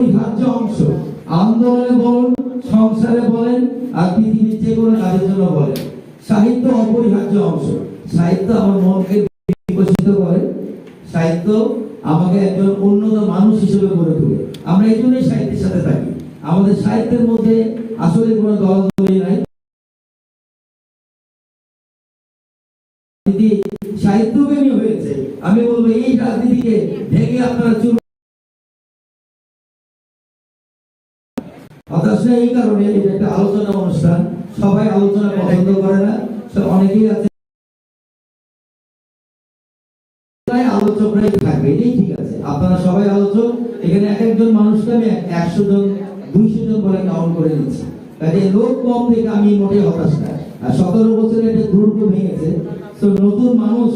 অংশ। আন্দোলনে বলুন, সংসারে বলেন, আর পৃথিবীর যে কোনো কাজের জন্য বলেন। সাহিত্য অপরিহার্য অংশ। সাহিত্য আমার মনকে বিকশিত করে। সাহিত্য আমাকে একজন উন্নত মানুষ হিসেবে গড়ে তোলে। আমরা এই জন্যই সাহিত্যের সাথে থাকি। আমাদের সাহিত্যের মধ্যে আসলে কোনো দলদলি নাই। সাহিত্যপ্রেমী হয়েছে। আমি বলব, এই রাজনীতিকে ভেঙে আপনারা চুল হতাশ এই কারণে এটা একটা আলোচনা অনুষ্ঠান। সবাই আলোচনা পছন্দ করে না অনেকেই আছে। আমি হতাশ না। আর সতেরো বছরে একটা দুর্গ ভেঙেছে, তো নতুন মানুষ,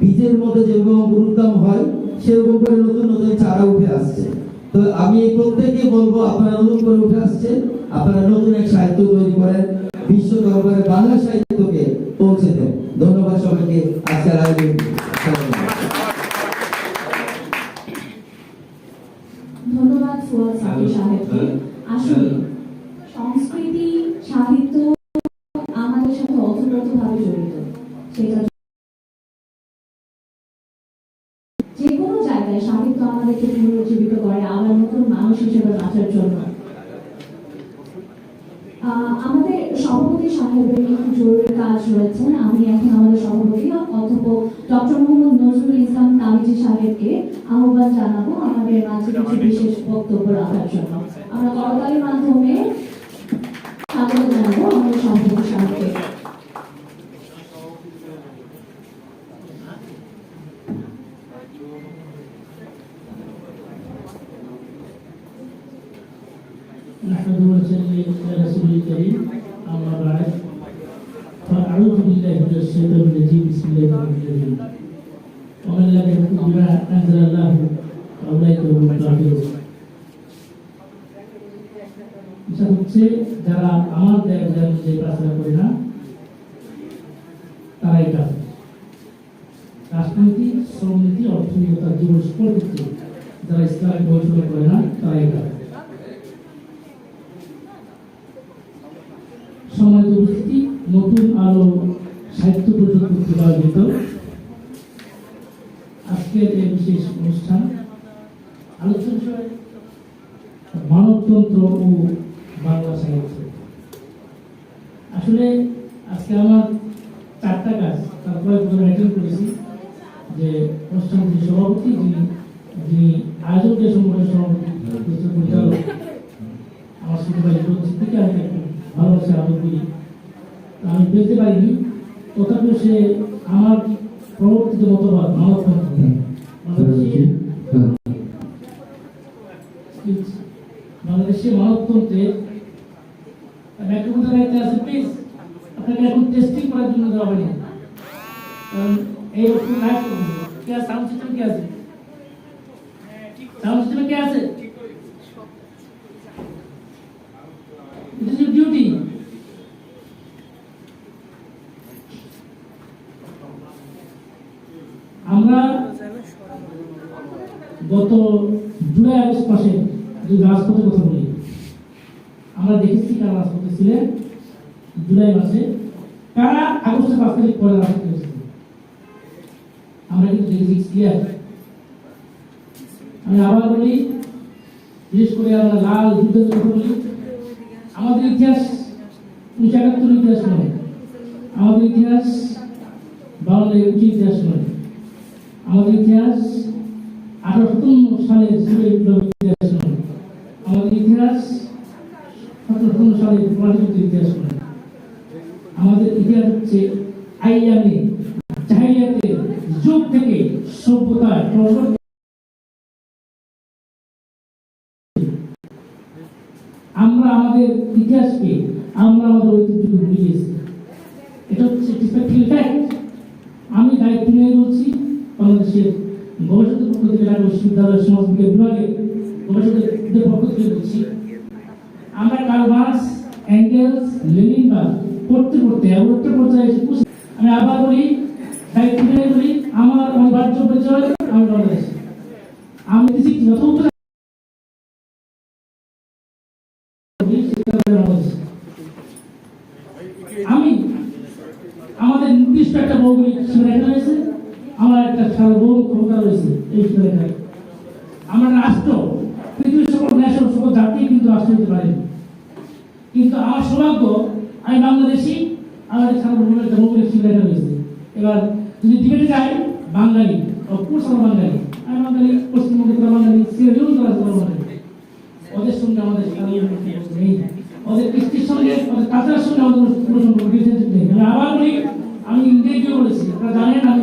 বীজের মধ্যে যেরকম গুরুত্তম হয়, সেরকম করে নতুন নতুন চারা উঠে আসছে। তো আমি প্রত্যেকে বলব আপনারা নতুন করে উঠে আসছেন আপনারা নতুন এক সাহিত্য তৈরি করেন বিশ্ব দরবারে বাংলা সাহিত্যকে পৌঁছে দেন। ধন্যবাদ সবাইকে আজকের আয়োজন ধন্যবাদ ফুয়াদ সাহেবকে। আসলে আমাদের বিশেষ বক্তব্য রাখার জন্য। আমরা করতালির মাধ্যমে সম্পর্কিত যারা ইসলামিক গবেষণা করে না সমাজ নতুন আরও সাহিত্য প্রযুক্তি আয়োজিত আজকের এই বিশেষ অনুষ্ঠান আলোচনা মানবতন্ত্র ও বাংলা সাহিত্য আসলে আজকে আমার চারটা কাজ তারপরে প্রথমে অ্যাটেন্ড করেছি যে অনুষ্ঠানটির সভাপতি যিনি যিনি আয়োজকের সংগঠনের সভাপতি পরিচালক আমার ছোট ভাই রঞ্জিত থেকে আমি তাকে ভালোবাসা আদর করি। আমি পেতে পারিনি তথাপি সে আমার প্রবর্তিত মতবাদ মানবতন্ত্র বাংলাদেশে মানবতন্ত্রে দায়িত্বে আছে প্লিজ আপনাকে এখন টেস্টিং করার জন্য দেওয়া হয়নি। কারণ এই রকম লাইভ করব। কে সাউন্ড সিস্টেম কে আছে? সাউন্ড সিস্টেমে কে আছে? আমরা গত জুলাই আগস্ট মাসে যে রাজপথের কথা বলি, আমরা দেখেছি কারা রাজপথে ছিলেন জুলাই মাসে। কারা আগস্টের পাঁচ তারিখ পরে রাজপথে আমরা কিন্তু দেখেছি ক্লিয়ার আমি আবার বলি, বিশেষ করে আমরা লাল যুদ্ধের কথা বলি, আমাদের ইতিহাস উনিশশো একাত্তর ইতিহাস নয়। আমাদের ইতিহাস বাংলার উঁচু ইতিহাস নয়। আমাদের ইতিহাস আঠারোশো সালের জুলাই বিপ্লবের ইতিহাস আমাদের ইতিহাস সতেরোশো সালের পরাজিত ইতিহাস আমাদের ইতিহাস হচ্ছে আইয়ামে জাহিলিয়াতের যুগ থেকে প্রবর্তন আমরা আমাদের ইতিহাসকে, আমরা আমাদের ঐতিহ্যকে ভুলে গেছি এটা হচ্ছে আমি দায়িত্ব নিয়ে বলছি। বাংলাদেশের গবেষকদের পক্ষ থেকে ঢাকা বিশ্ববিদ্যালয়ের সমাজ বিভাগে গবেষকদের পক্ষ থেকে বলছি আমরা কার্ল মার্কস অ্যাঙ্গেলস লেনিন বা পড়তে পড়তে একটা পর্যায়ে এসে আমি আবার বলি, দায়িত্ব নিয়ে বলি, আমার অনিবার্য পরিচয়, আমি বাংলাদেশ। আমি যত উত্তর আমি আমাদের নির্দিষ্ট একটা ভৌগোলিক একটা সার্বভৌম ক্ষমতা রয়েছে এই সীমারেখায় আমরা রাষ্ট্র, পৃথিবীর সকল ন্যাশন সকল জাতি কিন্তু রাষ্ট্র হতে পারে কিন্তু আমার সৌভাগ্য, আমি বাংলাদেশি, আমার একটা সার্বভৌম একটা ভৌগোলিক রয়েছে এবার যদি ডিবেটে যাই, বাঙালি অফকোর্স আমার বাঙালি? আমি বাঙালি পশ্চিমবঙ্গে তারা বাঙালি সিলেটেও তারা তারা বাঙালি। ওদের সঙ্গে আমাদের নেই। ওদের কৃষ্টির সঙ্গে, ওদের কালচারের সঙ্গে আমাদের কোনো সম্পর্ক নেই। আবার বলি, আমি গিয়ে বলেছি, আপনারা জানেন আমি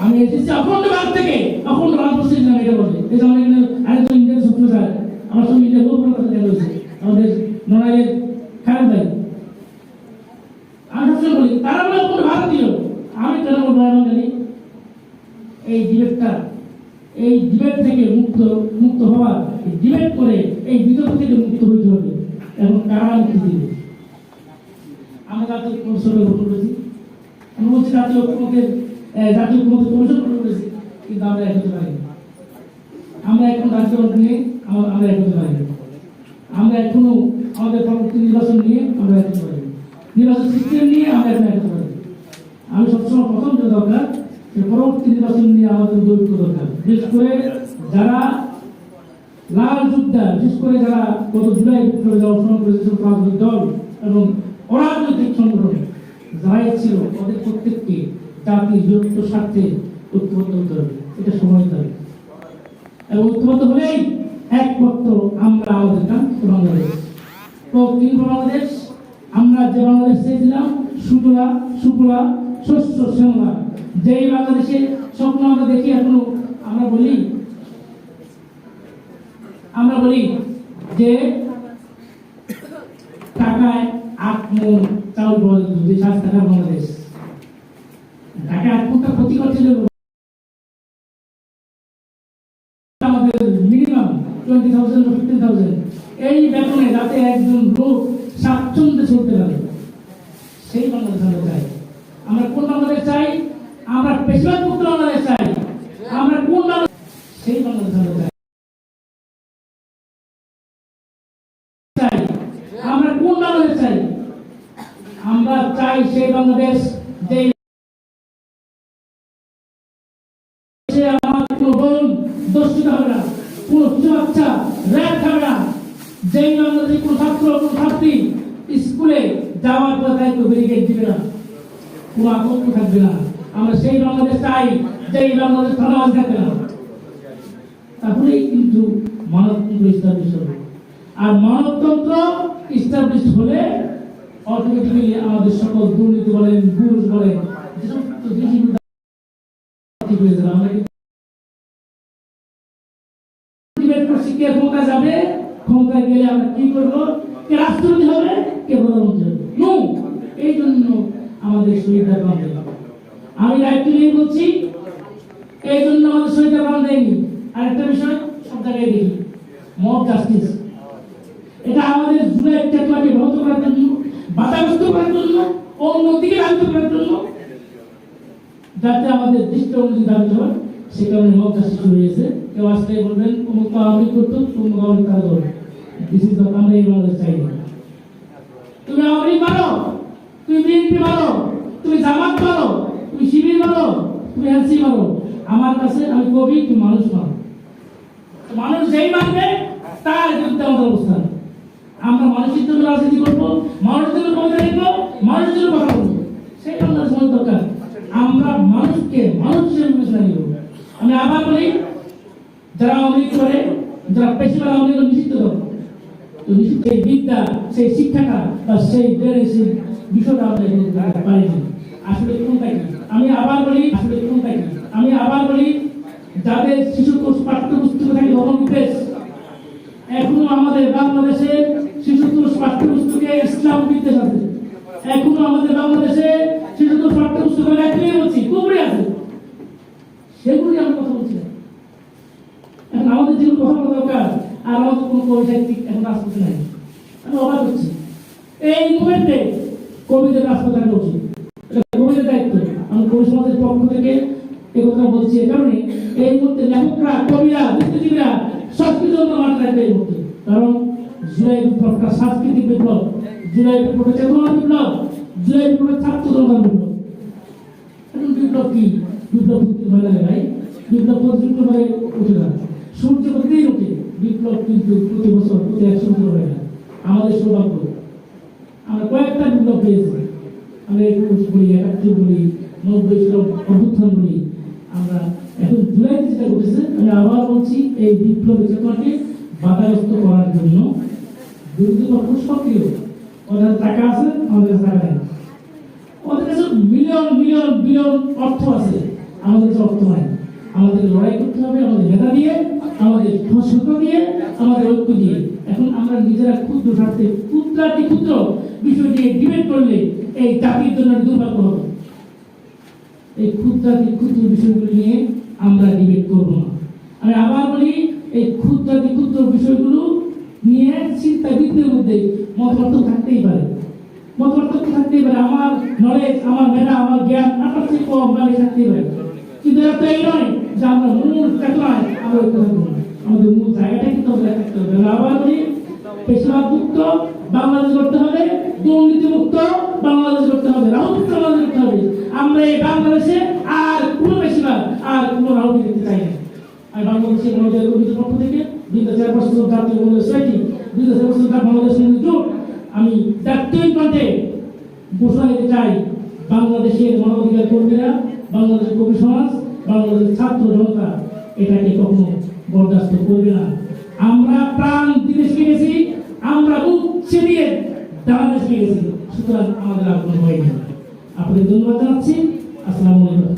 আমি এসেছি অখণ্ড ভারত থেকে। অখণ্ড ভারতবর্ষের নাম এটা বলে এই যে আমার এখানে আরেকজন ইন্ডিয়ান শত্রু স্যার আমার সঙ্গে ইন্ডিয়া বহু বড় কথা রয়েছে আমাদের নড়াইয়ের খারাপ ভাই আমি সবসময় বলি তারা বলে অখণ্ড ভারতীয় আমি কেন বলব আমি বাঙালি এই ডিবেটটা এই ডিবেট থেকে মুক্ত মুক্ত হওয়ার ডিবেট করে এই বিতর্ক থেকে মুক্ত হইতে হবে এবং কারা মুক্তি দিবে আমরা জাতীয় কমিশনের গঠন করেছি আমরা বলছি জাতীয় ঐক্যমতের আহ, জাতীয় ঐক্যমতের কমিশন গঠন করেছি কিন্তু আমরা এক হতে পারি না। আমরা এখন রাজ্য নিয়ে আমরা আমরা এক হতে পারি না। আমরা এখনও আমাদের পরবর্তী নির্বাচন নিয়ে আমরা হতে পারি নির্বাচন সিস্টেম নিয়ে আমরা এখন হতে পারি আমি সবসময় প্রথম যে দরকার, যে পরবর্তী নির্বাচন নিয়ে আমাদের দৈত্য দরকার। বিশেষ করে যারা লাল যোদ্ধা, বিশেষ করে যারা গত জুলাই অংশগ্রহণ করেছে সব রাজনৈতিক দল এবং অরাজনৈতিক সংগঠন, যারাই ছিল ওদের প্রত্যেককে জাতির বিরক্ত স্বার্থে ঐক্যবদ্ধ হতে হবে। এটা সময় দাবি এবং ঐক্যবদ্ধ হলেই একমাত্র আমরা আমাদের কাঙ্ক্ষিত বাংলাদেশ। তো তিন বাংলাদেশ। আমরা যে বাংলাদেশ চেয়েছিলাম সুজলা সুফলা, শস্য, শ্যামলা। যেই বাংলাদেশে স্বপ্ন আমরা দেখি এখনও, আমরা বলি আমরা বলি যে টাকায় আট মন চাউল যে সাত টাকা বাংলাদেশ টাকায় আট ক্ষতি টোয়েন্টি থাউজেন্ড বা ফিফটিন থাউজেন্ড এই বেতনে যাতে একজন লোক স্বাচ্ছন্দ্যে চলতে পারে, সেই বাংলাদেশ আমরা চাই। আমরা কোন বাংলাদেশ চাই? আমরা পেশাদ মুক্ত বাংলাদেশ চাই। আমরা কোন সেই বাংলাদেশ আমরা চাই। আমরা কোন বাংলাদেশ চাই? আমরা চাই সেই বাংলাদেশ যে যেই বাংলাদেশে কোনো থাকবে না। আমরা সেই বাংলাদেশ চাই, যেই বাংলাদেশ থাকবে না। তাহলেই কিন্তু মানবতন্ত্র ইস্টাবলিশ হবে। আর মানবতন্ত্র ইস্টাবলিশ হলে অটোমেটিক্যালি আমাদের সকল দুর্নীতি বলেন, ঘুষ বলেন, যে সমস্ত জিনিসগুলো ঠিক যাবে। আমরা ক্ষমতা যাবে, ক্ষমতায় গেলে আমরা কি করব? কে রাষ্ট্রপতি হবে, কে প্রধানমন্ত্রী হবে? এই জন্য আমাদের শহীদরা বাঁধে আমি দায়িত্ব নিয়ে বলছি এই জন্য আমাদের শহীদরা বাঁধেনি আর একটা বিষয়, সব জায়গায় দেখি। মব জাস্টিস এটা আমাদের জুলাই চেতনাকে ব্রত করার জন্য, বাধাগ্রস্ত করার জন্য, অন্যদিকে রাখতে করার জন্য, যাতে আমাদের দৃষ্টি দাবি হয়, সে কারণে মমতা শুরু হয়েছে। কেউ বলবেন অমুক আওয়ামী করতো অমুক কাজ হবে। দিস ইজ আমরা এই বাংলাদেশ চাই তুমি আওয়ামী মারো তুমি বিএনপি মারো তুমি জামাত মারো তুমি শিবির মারো তুমি এনসি মারো আমার কাছে আমি কবি, তুমি মানুষ তো মানুষ যেই মারবে তার বিরুদ্ধে আমাদের অবস্থান। আমরা মানুষের জন্য রাজনীতি করব, মানুষের জন্য কথা লিখব মানুষের জন্য কথা বলব। সেই আমাদের সময় দরকার। আমরা মানুষকে মানুষ হিসেবে বিবেচনা নিব আমি আবার বলি যারা লীগ করে, যারা আওয়ামী লীগ নিষিদ্ধ সেই বিদ্যা, সেই শিক্ষাটা বা সেই সেই বিষয়টা আসলে কোনটা কি? আমি আবার বলি, আসলে কোনটা কি? আমি আবার বলি, যাদের শিশু পাঠ্যপুস্তকে থাকে ভবন এখনও আমাদের বাংলাদেশে শিশু কোর্স পাঠ্যপুস্তকে ইসলাম বিদ্বেষ আছে এখনও আমাদের বাংলাদেশে সেটা তো পাঠ্যপুস্তকে একটাই বলছি আছে। সেগুলি আমরা কথা বলছি না। এখন আমাদের যেগুলো কথা বলা দরকার। আর আমাদের কোনো কবি সাহিত্যিক এখন রাজপথে নাই। আমি অবাক হচ্ছি। এই মুভমেন্টে কবিদের রাজপথে থাকা উচিত কবিদের দায়িত্ব। আমি কবি সমাজের পক্ষ থেকে এই কথা বলছি এ কারণে এই মুহূর্তে লেখকরা, কবিরা, বুদ্ধিজীবীরা সংস্কৃত মাঠে থাকবে এই মুহূর্তে। কারণ জুলাই বিপ্লবটা সাংস্কৃতিক বিপ্লব, জুলাই বিপ্লবের চেতনা বিপ্লব, জুলাই বিপ্লবের ছাত্র জনতার বিপ্লব। বিপ্লব কি? বিপ্লব হয় না ভাই। বিপ্লব প্রতিযুক্ত করে উঠে না সূর্য প্রতিদিন ওঠে বিপ্লব কিন্তু প্রতি বছর, প্রতি একশো বছর হয় না আমাদের সৌভাগ্য। আমরা কয়েকটা বিপ্লব পেয়েছি। আমরা একুশ বলি, একাত্তর বলি, নব্বই অভ্যুত্থান বলি। আমরা এখন জুলাইতে যেটা ঘটেছে, আমি আবার বলছি, এই বিপ্লবের চেতনাকে বাধাগ্রস্ত করার জন্য বিরোধী পক্ষ সক্রিয় ওদের টাকা আছে, আমাদের টাকা নেই। ওদের কাছে মিলিয়ন মিলিয়ন, বিলিয়ন অর্থ আছে। আমাদের কাছে অর্থ নাই। আমাদের লড়াই করতে হবে, আমাদের নেতা দিয়ে আমাদের সত্য দিয়ে, আমাদের ঐক্য দিয়ে। এখন আমরা নিজেরা ক্ষুদ্র স্বার্থে ক্ষুদ্রাতি ক্ষুদ্র বিষয় নিয়ে ডিবেট করলে এই জাতির জন্য দুর্ভাগ্য হবে। এই ক্ষুদ্রাতি ক্ষুদ্র বিষয়গুলি নিয়ে আমরা ডিবেট করব না। আমি আবার বলি, এই ক্ষুদ্রাতি ক্ষুদ্র বিষয়গুলো নিয়ে চিন্তাবিদদের মধ্যে মতপার্থক্য থাকতেই পারে। মতপার্থক্য থাকতেই পারে। আমার নলেজ আমার মেধা আমার জ্ঞান আপনার থেকে কম থাকতেই পারে। কিন্তু এটা এই নয় হবে। আবার বলি বাংলাদেশ করতে হবে, দুর্নীতি মুক্ত, বাংলাদেশ হবে আমরা বাংলাদেশে আর কোনো বেশিরভাগ আর কোনো দেখতে চাই না। বাংলাদেশের মনোজয় কমিটির থেকে দুই হাজার বছর জাতীয় কংগ্রেস সোসাইটি দুই হাজার বছর বাংলাদেশ জোট, আমি জাতীয় কণ্ঠে ঘোষণা দিতে চাই। বাংলাদেশের মানবাধিকার কর্মীরা বাংলাদেশের কবি সমাজ বাংলাদেশের ছাত্র জনতা এটাকে কখনো বরদাস্ত করবে না। আমরা প্রাণ দিতে শিখেছি আমরা মুখ ছেড়িয়ে দাঁড়াতে শিখেছি সুতরাং আমাদের কোনো ভয় নেই। আপনাদের ধন্যবাদ জানাচ্ছি। আসসালামু আলাইকুম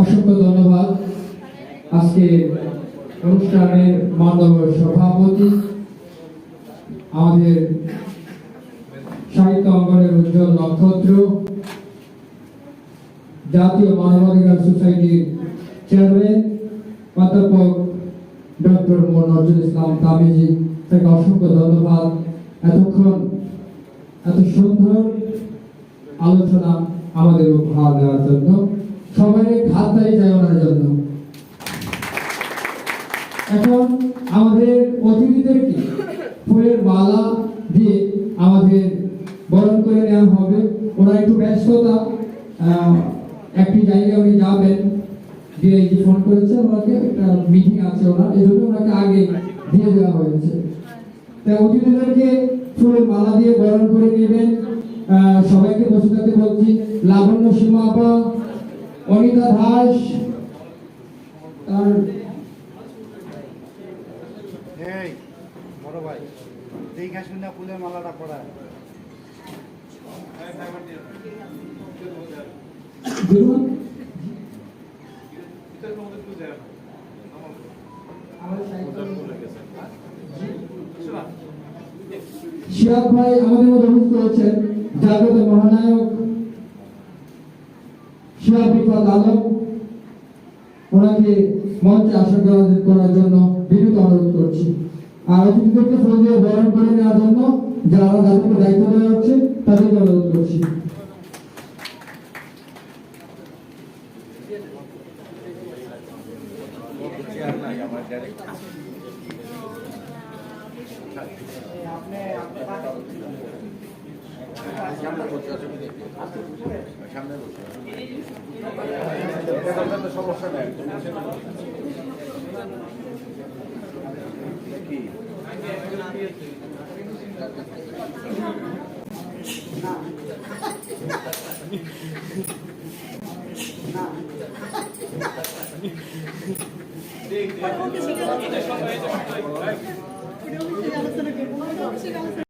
অসংখ্য ধন্যবাদ। আজকে অনুষ্ঠানের মাননীয় সভাপতি আমাদের সাহিত্য অঙ্গনের উজ্জ্বল নক্ষত্র, জাতীয় মানবাধিকার সোসাইটির চেয়ারম্যান, অধ্যাপক ডক্টর মোহাম্মদ নজরুল ইসলাম তামিজি, তাকে অসংখ্য ধন্যবাদ। এতক্ষণ, এত সুন্দর আলোচনা আমাদের উপহার দেওয়ার জন্য সবাই হাততালি চাই ওনার জন্য। এখন আমাদের অতিথিদেরকে ফুলের মালা দিয়ে আমাদের বরণ করে নেওয়া হবে। ওরা একটু ব্যস্ততা একটি জায়গায় উনি যাবেন। দিয়ে যে ফোন করেছে ওনাকে একটা মিটিং আছে ওনার, এই জন্য ওনাকে আগে দিয়ে দেওয়া হয়েছে। তাই অতিথিদেরকে ফুলের মালা দিয়ে বরণ করে নেবেন। সবাইকে বসে থাকতে বলছি, লাবণ্য সীমা আপা অনিতা দাস তার এই বড় ভাই দেখে শুনে ফুলের মালাটা পড়ায় আমাদের জাগ্রত মহানায়ক রিফাত আলম। ওনাকে মঞ্চে আসা করা- করার জন্য বিনীত অনুরোধ আর ফোন দিয়ে বরণ করে নেওয়ার জন্য যারা যাদেরকে দায়িত্ব দেওয়া হচ্ছে তাদেরকে অনুরোধ করছি। これを見て、あの、その、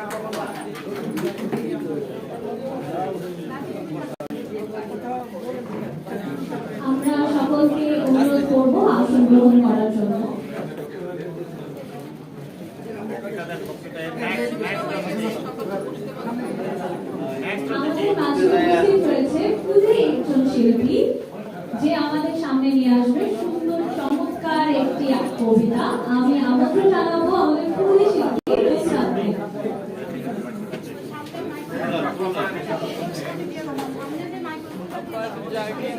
আমরা সকলকে অনুরোধ করব আসন গ্রহণ করার জন্য আমাদের মাঝে উপস্থিত রয়েছে খুবই একজন শিল্পী যে আমাদের সামনে নিয়ে আসবে সুন্দর চমৎকার একটি কবিতা আমি আমন্ত্রণ জানাব আমাদের খুবই শিল্পী রুসরাতকে। প্রিয়